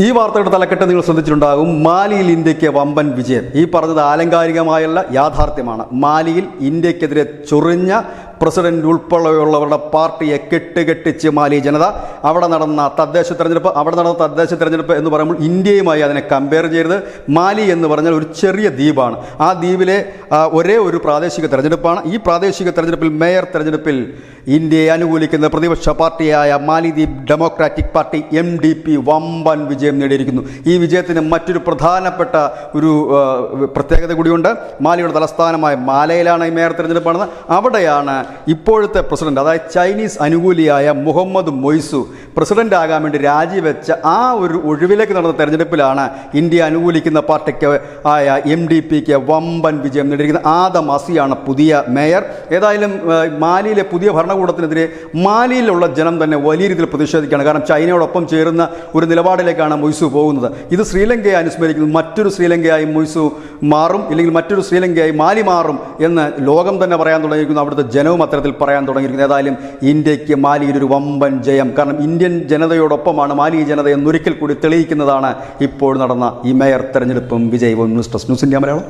ഈ വാർത്തയുടെ തലക്കെട്ട് നിങ്ങൾ ശ്രദ്ധിച്ചിട്ടുണ്ടാകും. മാലിയിൽ ഇന്ത്യയ്ക്ക് വമ്പൻ വിജയം. ഈ പറഞ്ഞത് ആലങ്കാരികമായുള്ള യാഥാർത്ഥ്യമാണ്. മാലിയിൽ ഇന്ത്യക്കെതിരെ ചൊറിഞ്ഞ പ്രസിഡന്റ് ഉൾപ്പെടെയുള്ളവരുടെ പാർട്ടിയെ കെട്ടുകെട്ടിച്ച് മാലി ജനത. അവിടെ നടന്ന തദ്ദേശ തെരഞ്ഞെടുപ്പ് അവിടെ നടന്ന തദ്ദേശ തെരഞ്ഞെടുപ്പ് എന്ന് പറയുമ്പോൾ ഇന്ത്യയുമായി അതിനെ കമ്പയർ ചെയ്യരുത്. മാലി എന്ന് പറഞ്ഞാൽ ഒരു ചെറിയ ദ്വീപാണ്. ആ ദ്വീപിലെ ഒരേ ഒരു പ്രാദേശിക തെരഞ്ഞെടുപ്പാണ്. ഈ പ്രാദേശിക തെരഞ്ഞെടുപ്പിൽ മേയർ തെരഞ്ഞെടുപ്പിൽ ഇന്ത്യയെ അനുകൂലിക്കുന്ന പ്രതിപക്ഷ പാർട്ടിയായ Maldives democratic party M D P വമ്പൻ വിജയം നേടിയിരിക്കുന്നു. ഈ വിജയത്തിന് മറ്റൊരു പ്രധാനപ്പെട്ട ഒരു പ്രത്യേകത കൂടിയുണ്ട്. മാലിയുടെ തലസ്ഥാനമായ മാലയിലാണ് ഈ മേയർ തെരഞ്ഞെടുപ്പാണെന്ന്. അവിടെയാണ് ഇപ്പോഴത്തെ പ്രസിഡന്റ് അതായത് ചൈനീസ് അനുകൂലിയായ മുഹമ്മദ് മൊയ്സു പ്രസിഡന്റ് ആകാൻ വേണ്ടി രാജിവെച്ച ആ ഒരു ഒഴിവിലേക്ക് നടന്ന തെരഞ്ഞെടുപ്പിലാണ് ഇന്ത്യ അനുകൂലിക്കുന്ന പാർട്ടിക്ക് ആയ എം ഡി പിക്ക് വമ്പൻ വിജയം നേടിയിരിക്കുന്നത്. ആദം അസിയാണ് പുതിയ മേയർ. ഏതായാലും മാലിയിലെ പുതിയ ഭരണകൂടത്തിനെതിരെ മാലിയിലുള്ള ജനം തന്നെ വലിയ രീതിയിൽ പ്രതിഷേധിക്കുകയാണ്. കാരണം ചൈനയോടൊപ്പം ചേരുന്ന ഒരു നിലപാടിലേക്കാണ് മൊയ്സു പോകുന്നത്. ഇത് ശ്രീലങ്കയെ അനുസ്മരിക്കുന്നു. മറ്റൊരു ശ്രീലങ്കയായി മൊയ്സു മാറും ഇല്ലെങ്കിൽ മറ്റൊരു ശ്രീലങ്കയായി മാലി മാറും എന്ന് ലോകം തന്നെ പറയാൻ തുടങ്ങിയിരിക്കുന്നു അവിടുത്തെ ജനവും അത്തരത്തിൽ പറയാൻ തുടങ്ങിയിരിക്കുന്നത് ഏതായാലും ഇന്ത്യയ്ക്ക് മാലിയിൽ ഒരു വമ്പൻ ജയം. കാരണം ഇന്ത്യൻ ജനതയോടൊപ്പമാണ് മാലി ജനത എന്നൊരിക്കൽ കൂടി തെളിയിക്കുന്നതാണ് ഇപ്പോൾ നടന്ന ഈ മേയർ തെരഞ്ഞെടുപ്പും വിജയവും news desk. News India Malayalam.